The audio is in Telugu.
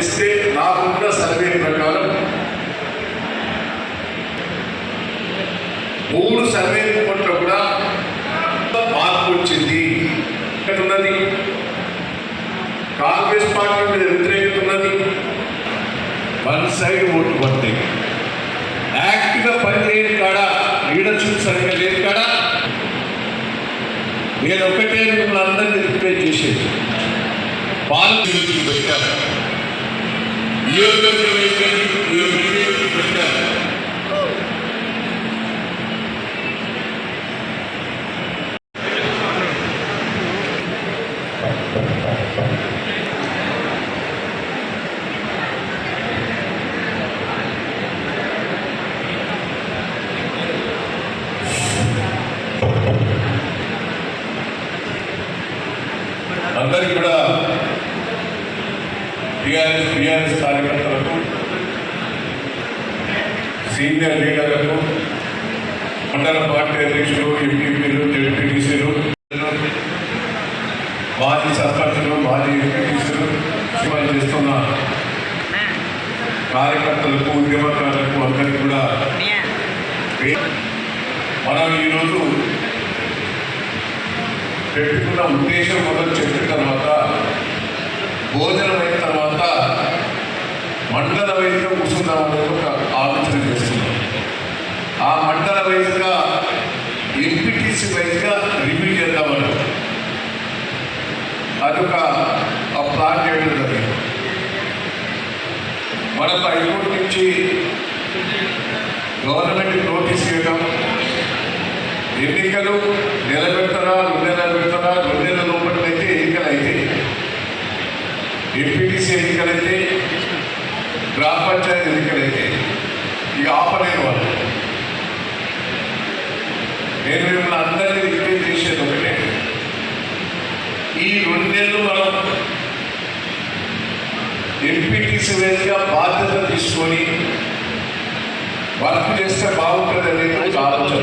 పరిశీలిస్తే నాకున్న సర్వే ప్రకారం మూడు సర్వే రిపోర్ట్లో కూడా మార్పు వచ్చింది ఇక్కడ ఉన్నది. కాంగ్రెస్ పార్టీ మీద వ్యతిరేకత ఉన్నది. వన్ సైడ్ ఓటు పడితే. యాక్టివ్గా పనిచేయని కాడ లీడర్షిప్ సరిగ్గా లేదు కాడ నేను ఒకటే మిమ్మల్ని అందరినీ రిక్వెస్ట్ చేసేది. పాలకులు పెట్టారు నియోజకవర్గ వైఖరి ఏ మీడియాకి పెట్టారు అందరికీ కూడా టీఆర్ఎస్ టీఆర్ఎస్ కార్యకర్తలకు సీనియర్ లీడర్లకు మండల పార్టీ అధ్యక్షులు ఎంపీపీలు జెడ్పీటీసీలు మాజీ సర్పంచులు మాజీ ఎంపీటీసీలు సేవలు చేస్తున్న కార్యకర్తలకు ఉద్యమకారులకు అందరికీ కూడా మనం ఈరోజు పెట్టుకున్న ఉద్దేశం మొదలు చెప్పిన తర్వాత భోజనం తర్వాత మండల వైద్యుగా కూర్చుంటామని ఒక ఆలోచన చేస్తున్నాం. ఆ మండల వైద్యుగా ఎంపీటీసీ వైద్యుగా రివ్యూ చేద్దామని. అదొక ఒక ప్లాన్ చేయడం జరిగింది. మనకు హైకోర్టు నుంచి గవర్నమెంట్ నోటీస్ ఇవ్వడం ఎన్నికలు నిలబెడతారా గ్రామ పంచాయతీ ఎన్నికలైతే ఇక ఆపలేని వాళ్ళు నేను మిమ్మల్ని అందరినీ రిక్వెస్ట్ చేసేది ఒకటే. ఈ రెండేళ్ళు మనం ఎంపీటీసీ వేదిగా బాధ్యత తీసుకొని వర్క్ చేస్తే బాగుంటుంది అనేది ఆలోచన.